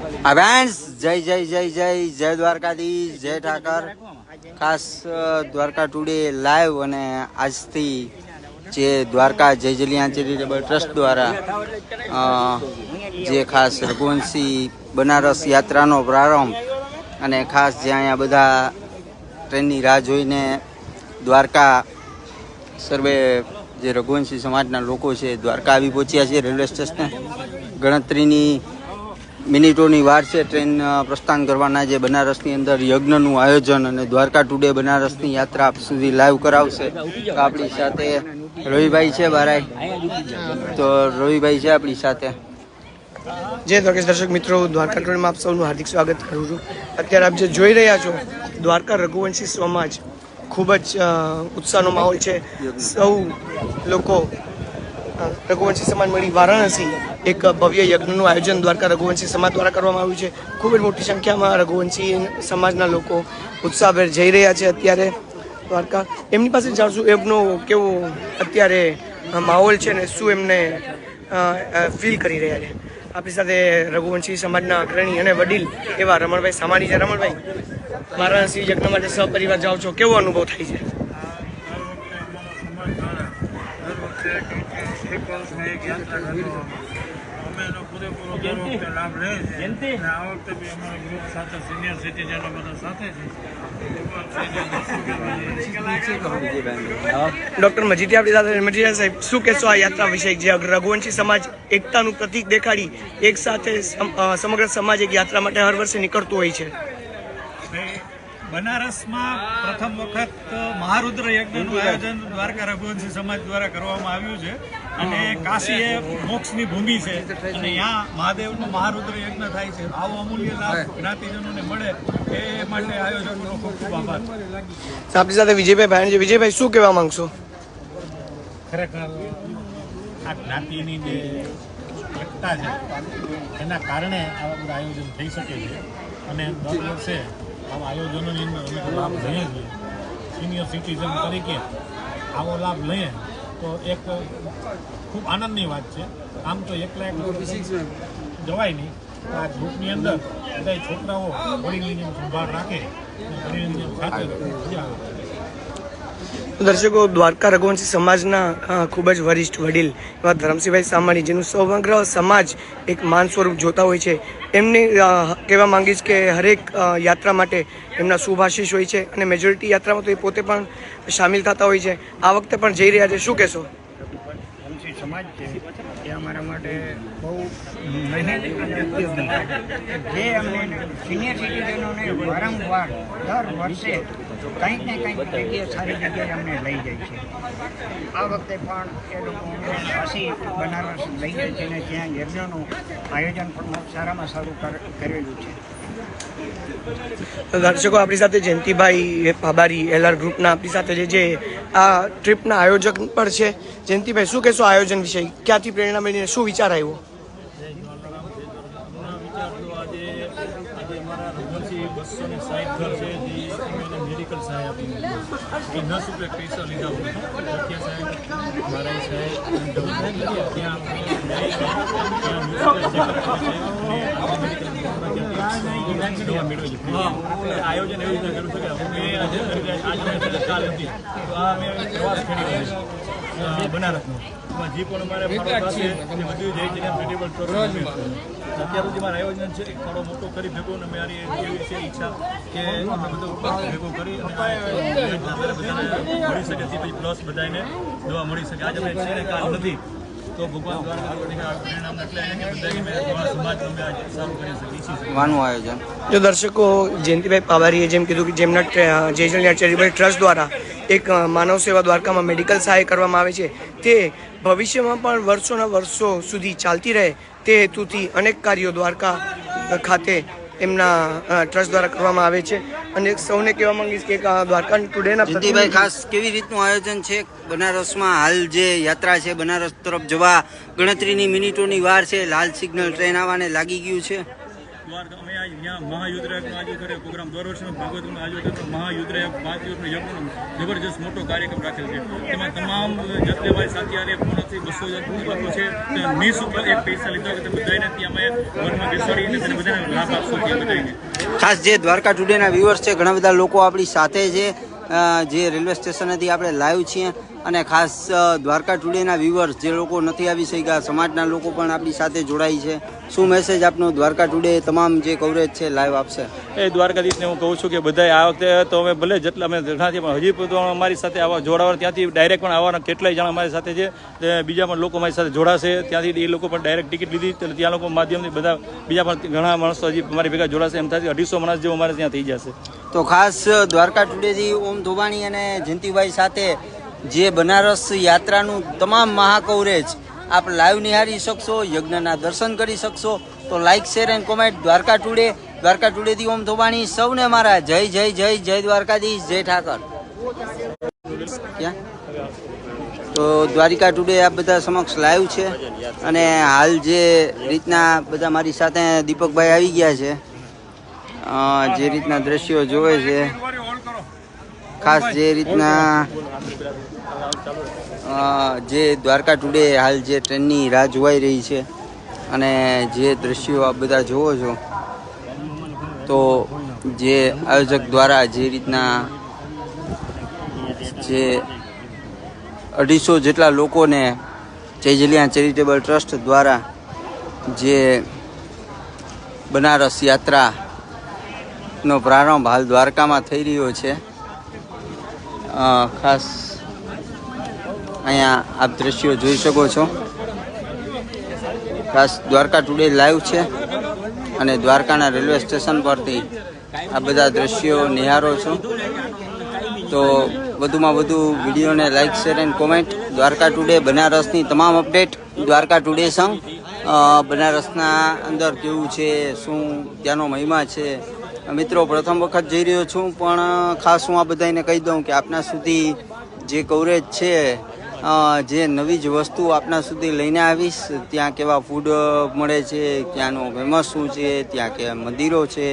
Friends જય જય જય જય જય દ્વારકાધીશ, જય ઠાકર. ખાસ દ્વારકા ટુડે લાઈવ અને આજથી જે દ્વારકા જય જલિયા ચેરિટેબલ ટ્રસ્ટ દ્વારા જે ખાસ રઘુવંશી બનારસ યાત્રાનો પ્રારંભ અને ખાસ જે અહીંયા બધા ટ્રેનની રાહ જોઈને દ્વારકા સર્વે જે રઘુવંશી સમાજના લોકો છે દ્વારકા આવી પહોંચ્યા છે રેલવે સ્ટેશને. ગણતરીની મિનિટોની વાર છે ટ્રેન પ્રસ્થાન કરવાના જે બનારસની અંદર યજ્ઞનું આયોજન અને દ્વારકા ટુડે બનારસની યાત્રા આપ સુધી લાઈવ કરાવશે. તો આપણી સાથે રવિભાઈ છે બારાય. તો રવિભાઈ છે આપણી સાથે. જય દ્વારકેશ દર્શક મિત્રો, દ્વારકા ટુડેમાં આપ સૌનું હાર્દિક સ્વાગત કરું છું. અત્યારે આપ જે જોઈ રહ્યા છો, દ્વારકા રઘુવંશી સમાજ ખૂબ જ ઉત્સાહનો માહોલ છે. સૌ લોકો રઘુવંશી સમાજ મળી વારાણસી એક ભવ્ય યજ્ઞનું આયોજન દ્વારકા રઘુવંશી સમાજ દ્વારા કરવામાં આવ્યું છે. ખૂબ જ મોટી સંખ્યામાં રઘુવંશી સમાજના લોકો ઉત્સાહભેર જઈ રહ્યા છે અત્યારે દ્વારકા. એમની પાસે જાણશું એમનો કેવો અત્યારે માહોલ છે ને શું એમને ફીલ કરી રહ્યા છે. આપણી સાથે રઘુવંશી સમાજના અગ્રણી અને વડીલ એવા રમણભાઈ સામાની છે. રમણભાઈ, વારાણસી યજ્ઞ માટે સહપરિવાર જાઓ છો. કેવો અનુભવ થાય છે? અમે એનો પૂરેપૂરો દર વખતે લાભ લે છે. અને આ વખતે બી અમારા ગ્રુપ સાથે સિનિયર સિટીઝનો બધા સાથે છે. એ પણ છે જે શું કહેવાય ડોક્ટર મજીઠી આપણી સાથે મજીઠા સાહેબ શું કહેશો આ યાત્રા વિશે? જે રઘુવંશી સમાજ એકતાનું પ્રતીક દેખાડી એક સાથે સમગ્ર સમાજ એક યાત્રા માટે હર વર્ષે નીકળતું હોય છે. બનારસમાં પ્રથમ વખત મહારુદ્ર યજ્ઞનું આયોજન દ્વારકા રઘુવંશી સમાજ દ્વારા કરવામાં આવ્યું છે. અને કાશી એ મોક્ષની ભૂમિ છે. અને ત્યાં મહાદેવનું મહારુદ્ર યજ્ઞ થાય છે. આવો અમૂલ્ય લાભ જ્ઞાતિજનોને મળે એ માટે આયોજકનો ખૂબ ખૂબ આભાર. આપણી સાથે વિજયભાઈ ભાઈ છે વિજયભાઈ શું કહેવા માંગશો? ખરેખર આ જ્ઞાતિની જે એકતા છે એના કારણે આવા બધા આયોજન થઈ શકે છે. અને દર વર્ષે આવા આયોજનોની અંદર અમે લાભ લઈએ છીએ. સિનિયર સિટીઝન તરીકે આવો લાભ લઈએ. તો એક ખૂબ આનંદની વાત છે. આમ તો એકલા એકલા જવાય નહીં. આ ગ્રુપની અંદર બધા છોકરાઓ વડીલની સંભાળ રાખે વડીલની સાથે દર્શકો, દ્વારકા રઘુવંશી સમાજના ખૂબ જ વરિષ્ઠ વડીલ એવા ધરમસિંહભાઈ સામાણી, જેનું સમગ્ર સમાજ એક માન સ્વરૂપ જોતા હોય છે. એમને કહેવા માંગીશ કે હરેક યાત્રા માટે એમના શુભાશીષ હોય છે અને મેજોરિટી યાત્રામાં તો એ પોતે પણ સામેલ થતા હોય છે. આ વખતે પણ જઈ રહ્યા છે. શું કહેશો? સમાજ છે કંઈક ને કંઈક જગ્યાએ સારી જગ્યાએ અમને લઈ જાય છે. આ વખતે પણ એ લોકો અમને બનારસ લઈ જાય છે અને ત્યાં યજ્ઞનું આયોજન પણ સારામાં સારું કરેલું છે. દર્શકો, આપણી સાથે જયંતિભાઈ પાબારી એલઆર ગ્રુપના આપણી સાથે જે જે આ ટ્રીપના આયોજક પણ છે. જયંતિભાઈ, શું કહેશો આયોજન વિશે? ક્યાંથી પ્રેરણા મળીને શું વિચાર આવ્યો? Medical checkup પૈસા લીધા છે આયોજન એવી રીતે કર્યું છે કે અમે આજે કાલ નથી તો આ અમે પ્રવાસ ખેડી બનારસનો એમાં જે પણ અમારે ફાળો થશે એ બધું જય જઈને મેડિકલ ટોર અત્યાર સુધી મારા આયોજન છે એક ફાળો મોટો કરી ભેગો અને મારી એવી છે ઈચ્છા કે અમે બધો ભેગો કરી અને બધાને મળી શકે તે પછી પ્લસ બધાને દવા મળી શકે. આજે અમે છે ને કાલ નથી. તો ભગવાન દ્વારા આ એટલે આવે બધાને મેં અમારા સમાજનું અમે આજે સારું કરી શકીએ ઈચ્છી શકીએ આયોજન. જો દર્શકો જયંતિભાઈ પાવારીએ જેમ કીધું કે જેમના જે ચેરિટેબલ ટ્રસ્ટ દ્વારા એક માનવ સેવા દ્વારકામાં મેડિકલ સહાય કરવામાં આવે છે. તે ભવિષ્યમાં પણ વર્ષોના વર્ષો સુધી ચાલતી રહે તે હેતુથી અનેક કાર્યો દ્વારકા ખાતે એમના ટ્રસ્ટ દ્વારા કરવામાં આવે છે. અને સૌને કહેવા માંગીશ કે દ્વારકા ટુડેના પ્રતિભાઈ ખાસ કેવી રીતનું આયોજન છે? બનારસમાં હાલ જે યાત્રા છે, બનારસ તરફ જવા ગણતરીની મિનિટોની વાર છે, લાલ સિગ્નલ ટ્રેન આવવાને લાગી ગયું છે? દ્વારકા અમે અહીંયા મહાયુદ્ધનું આજે કરે પ્રોગ્રામ દર વર્ષનો જબરજસ્ત મોટો કાર્યક્રમ રાખેલ છે. તેમાં તમામ બસો છે. ત્યાં બધાને ખાસ જે દ્વારકા ટુડેના વ્યુઅર્સ છે, ઘણા બધા લોકો આપણી સાથે છે. જે રેલવે સ્ટેશનેથી આપણે લાઈવ છીએ. અને ખાસ દ્વારકા ટુડેના વ્યુઅર્સ જે લોકો નથી આવી શક્યા સમાજના લોકો પણ આપણી સાથે જોડાઈ છે. શું મેસેજ આપનો દ્વારકા ટુડે તમામ જે કવરેજ છે લાઈવ આપશે? એ દ્વારકાધીશને હું કહું છું કે બધાય આ વખતે તો અમે ભલે જેટલા અમે ઘણાથી પણ હજી પણ અમારી સાથે આવા જોડાવા ત્યાંથી ડાયરેક્ટ પણ આવવાના કેટલાય જણા અમારી સાથે છે. બીજા પણ લોકો અમારી સાથે જોડાશે. ત્યાંથી એ લોકો પણ ડાયરેક્ટ ટિકિટ લીધી. ત્યાં લોકો માધ્યમથી બધા બીજા પણ ઘણા માણસો હજી અમારી ભેગા જોડાશે. એમ થાય અઢીસો માણસ જેવું અમારે ત્યાં થઈ જશે. તો ખાસ દ્વારકા ટુડેથી ઓમ ધોબાણી અને જયંતિભાઈ સાથે જે બનારસ યાત્રાનું તમામ મહાકવરેજ આપ લાઈવ નિહાળી શકશો, યજ્ઞના દર્શન કરી શકશો. તો like share and comment Dwarka today Dwarka ટુડેથી Om Dhobani સૌને મારા જય જય જય જય દ્વારકાધીશ. જય ઠાકર. તો દ્વારિકા ટુડે આ બધા સમક્ષ લાઈવ છે. અને હાલ જે રીતના બધા મારી સાથે દીપકભાઈ આવી ગયા છે જે રીતના દ્રશ્યો જોવે છે. ખાસ જે રીતના જે દ્વારકા ટુડે હાલ જે ટ્રેનની રાહ જોવાઈ રહી છે અને જે દ્રશ્યો આપ બધા જોવો છો, તો જે આયોજક દ્વારા જે રીતના જે અઢીસો જેટલા લોકોને ચૈજલિયા ચેરિટેબલ ટ્રસ્ટ દ્વારા જે બનારસ યાત્રાનો પ્રારંભ હાલ દ્વારકામાં થઈ રહ્યો છે. ખાસ અહીંયા આપ દ્રશ્યો જોઈ શકો છો. ખાસ દ્વારકા ટુડે લાઈવ છે અને દ્વારકાના રેલવે સ્ટેશન પરથી આ બધા દ્રશ્યો નિહારો છો. તો વધુમાં વધુ વિડીયોને like share and comment. Dwarka today, બનારસની તમામ અપડેટ. દ્વારકા ટુડે સંગ બનારસના અંદર કેવું છે, શું ત્યાંનો મહિમા છે મિત્રો, પ્રથમ વખત જઈ રહ્યો છું, પણ ખાસ હું આ બધાને કહી દઉં કે આપના સુધી જે કવરેજ છે જે નવી જ વસ્તુ આપના સુધી લઈને આવીશ, ત્યાં કેવા ફૂડ મળે છે, ત્યાંનું ફેમસ શું છે, ત્યાં કેવા મંદિરો છે,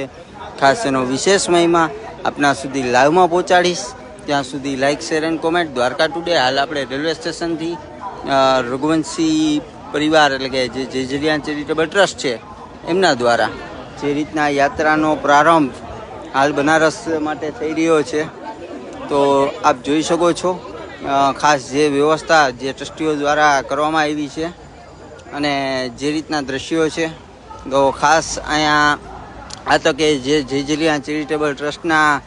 ખાસ એનો વિશેષ મહિમા આપના સુધી લાઈવમાં પહોંચાડીશ. ત્યાં સુધી like share and comment Dwarka today હાલ આપણે રેલવે સ્ટેશનથી રઘુવંશી પરિવાર એટલે કે જે જેજરિયા ચેરિટેબલ ટ્રસ્ટ છે, એમના દ્વારા જે રીતના યાત્રાનો પ્રારંભ હાલ બનારસ માટે થઈ રહ્યો છે, તો આપ જોઈ શકો છો ખાસ જે વ્યવસ્થા જે ટ્રસ્ટીઓ દ્વારા કરવામાં આવી છે અને જે રીતના દ્રશ્યો છે, તો ખાસ અહીંયા આ તકે જે જેજલિયા ચેરિટેબલ ટ્રસ્ટના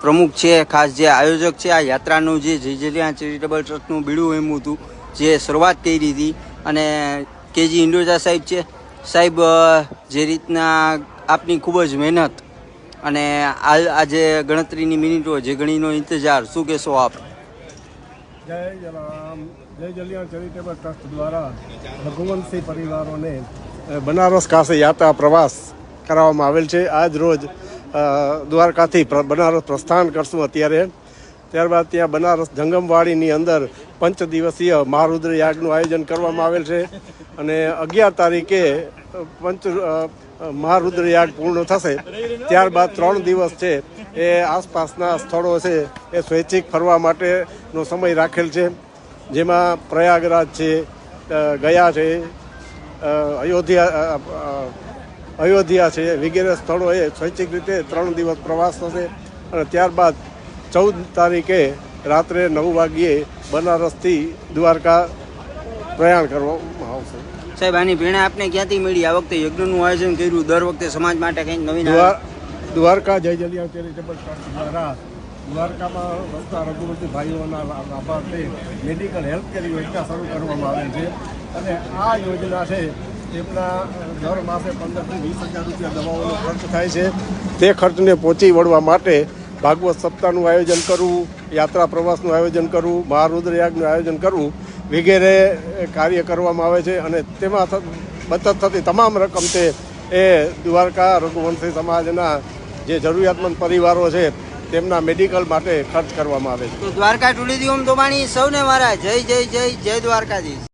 પ્રમુખ છે, ખાસ જે આયોજક છે, આ યાત્રાનું જે જેજલિયા ચેરિટેબલ ટ્રસ્ટનું બીડું એમ હતું, જે શરૂઆત કરી હતી અને કેજી ઇન્ડોજા સાહેબ છે સાહેબ, જે રીતના આપની ખૂબ જ મહેનત અને આ આજે ગણતરીની મિનિટો, જે ગણીનો ઇંતજાર, શું કહેશો આપ? જય જય જલિયાણ ચેરિટેબલ ટ્રસ્ટ દ્વારા રઘુવંશી પરિવારોને બનારસ ખાસે યાત્રા પ્રવાસ કરાવવામાં આવેલ છે. આજ રોજ દ્વારકાથી બનારસ પ્રસ્થાન કરશું અત્યારે. ત્યારબાદ ત્યાં બનારસ જંગમવાડીની અંદર પંચ દિવસીય મહારુદ્ર યાગનું આયોજન કરવામાં આવેલ છે. અને અગિયાર તારીખે પંચ મહારુદ્ર યાગ પૂર્ણ થશે. ત્યારબાદ ત્રણ દિવસ છે, એ આસપાસના સ્થળો છે, એ સ્વૈચ્છિક ફરવા માટેનો સમય રાખેલ છે. જેમાં પ્રયાગરાજ છે ગયા છે અયોધ્યા અયોધ્યા છે, વગેરે સ્થળોએ સ્વૈચ્છિક રીતે ત્રણ દિવસ પ્રવાસ થશે. અને ત્યારબાદ ચૌદ તારીખે રાત્રે નવ વાગ્યે બનારસથી દ્વારકા પ્રયાણ આવશે સાહેબ આની પ્રેરણા આપને ક્યાંથી મળી? આ વખતે યજ્ઞનું આયોજન કર્યું દર વખતે સમાજ માટે કંઈક નવીન દ્વાર દ્વારકા જય જલિયા ચેરિટેબલ ટ્રસ્ટ દ્વારા દ્વારકામાં વસતા રઘુવતી ભાઈઓના લાભાર્થે મેડિકલ હેલ્થ કેર યોજના શરૂ કરવામાં આવે છે. અને આ યોજના છે તેમના દર માસે પંદરથી વીસ હજાર રૂપિયા દવાઓનો ખર્ચ થાય છે. તે ખર્ચને પહોંચી વળવા માટે ભાગવત સપ્તાહનું આયોજન કરવું યાત્રા પ્રવાસનું આયોજન કરવું મહારુદ્રયાગનું આયોજન કરવું વગેરે કાર્ય કરવામાં આવે છે અને તેમાં બચત થતી તમામ રકમ તે એ દ્વારકા રઘુવંશી સમાજના જે જરૂરિયાતમંદ પરિવારો છે તેમના મેડિકલ માટે ખર્ચ કરવામાં આવે છે. દ્વારકા ટુડી ઓમ દોબાણી સૌને મારા જય જય જય જય દ્વારકાધીશ.